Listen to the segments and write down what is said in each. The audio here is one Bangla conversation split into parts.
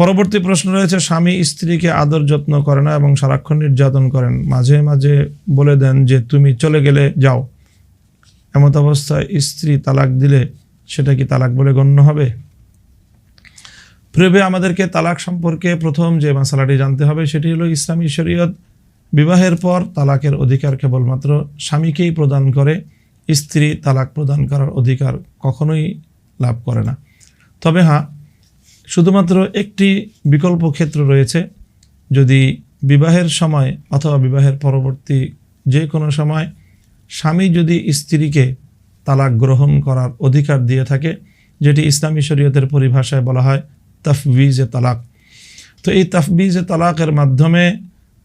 পরবর্তী প্রশ্ন রয়েছে, স্বামী স্ত্রীকে আদর যত্ন করে না এবং সারাক্ষণ নির্যাতন করেন। মাঝে মাঝে বলে দেন যে, তুমি চলে গেলে যাও। এমত অবস্থায় স্ত্রী তালাক দিলে সেটা কি তালাক বলে গণ্য হবে? প্রেবে আমাদেরকে তালাক সম্পর্কে প্রথম যে মশালাটি জানতে হবে সেটি হলো ইসলামী শরীয়ত। বিবাহের পর তালাকের অধিকার কেবলমাত্র স্বামীকেই প্রদান করে, স্ত্রী তালাক প্রদান করার অধিকার কখনোই লাভ করে না। তবে হ্যাঁ শুধুমাত্র একটি বিকল্প ক্ষেত্র রয়েছে, যদি বিবাহের সময় অথবা বিবাহের পরবর্তী যে কোনো সময় স্বামী যদি স্ত্রীকে তালাক গ্রহণ করার অধিকার দিয়ে থাকে, যেটি ইসলামী শরীয়তের পরিভাষায় বলা হয় তফবিজে তালাক। তো এই তফবিজে তালাকের মাধ্যমে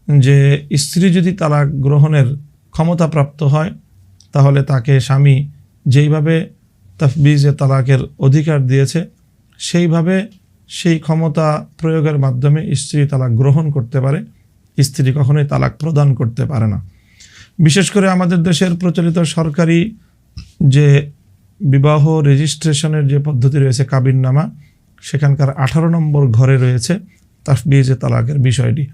যে স্ত্রী যদি তালাক গ্রহণের ক্ষমতা প্রাপ্ত হয়, তাহলে তাকে স্বামী যেইভাবে তফবিজে তালাকের অধিকার দিয়েছে, সেইভাবে সেই ক্ষমতা প্রয়োগের মাধ্যমে স্ত্রী তালাক গ্রহণ করতে পারে। স্ত্রী কখনোই তালাক প্রদান করতে পারে না। বিশেষ করে আমাদের দেশের প্রচলিত সরকারি যে বিবাহ রেজিস্ট্রেশনের যে পদ্ধতি রয়েছে কাবিননামা, সেখানকার আঠারো নম্বর ঘরে রয়েছে তাফবিজে তালাকের বিষয়টি।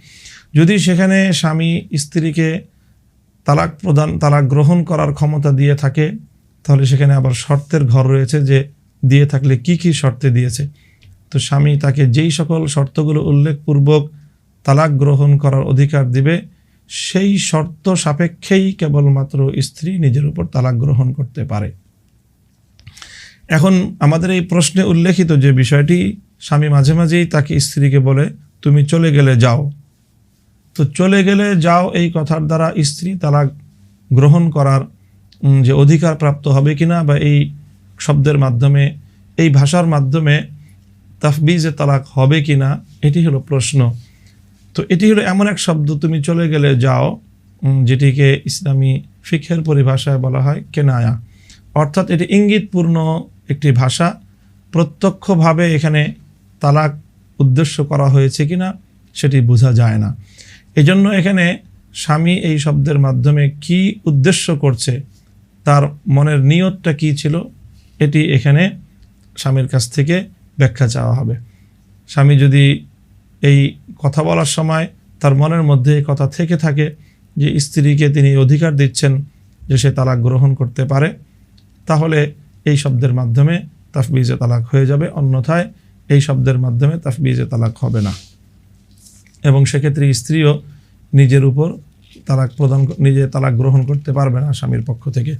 যদি সেখানে স্বামী স্ত্রীকে তালাক প্রদান, তালাক গ্রহণ করার ক্ষমতা দিয়ে থাকে, তাহলে সেখানে আবার শর্তের ঘর রয়েছে যে দিয়ে থাকলে কি কি শর্তে দিয়েছে। তো স্বামী তাকে যেই সকল শর্তগুলো উল্লেখপূর্বক তালাক গ্রহণ করার অধিকার দিবে, সেই শর্ত সাপেক্ষেই কেবলমাত্র স্ত্রী নিজের উপর তালাক গ্রহণ করতে পারে। এখন আমাদের এই প্রশ্নে উল্লেখিত যে বিষয়টি, স্বামী মাঝে মাঝেই তাকে স্ত্রীকে বলে, তুমি চলে গেলে যাও। তো চলে গেলে যাও এই কথার দ্বারা স্ত্রী তালাক গ্রহণ করার যে অধিকার প্রাপ্ত হবে কিনা বা এই শব্দের মাধ্যমে, এই ভাষার মাধ্যমে তাফবিজে তালাক হবে কি না এটি হলো প্রশ্ন। তো এটি হলো এমন এক শব্দ, তুমি চলে গেলে যাও যেটিকে ইসলামী ফিখের পরিভাষায় বলা হয় কেনায়া। অর্থাৎ এটি ইঙ্গিতপূর্ণ একটি ভাষা। প্রত্যক্ষভাবে এখানে তালাক উদ্দেশ্য করা হয়েছে কিনা, সেটি বোঝা যায় না। এজন্য এখানে স্বামী এই শব্দের মাধ্যমে কি উদ্দেশ্য করছে, তার মনের নিয়তটা কি ছিল, এটি এখানে স্বামীর কাছ থেকে ব্যাখ্যা চাওয়া হবে। স্বামী যদি এই কথা বলার সময় তার মনের মধ্যে এই কথা থেকে থাকে যে স্ত্রীকে তিনি অধিকার দিচ্ছেন যে সে তালাক গ্রহণ করতে পারে, তাহলে এই শব্দের মাধ্যমে তাফবিজে তালাক হয়ে যাবে। অন্যথায় এই শব্দের মাধ্যমে তাফবিজে তালাক হবে না। এবং সেক্ষেত্রে স্ত্রীও নিজের উপর তালাক প্রদান নিজে তালাক গ্রহণ করতে পারবে না স্বামীর পক্ষ থেকে।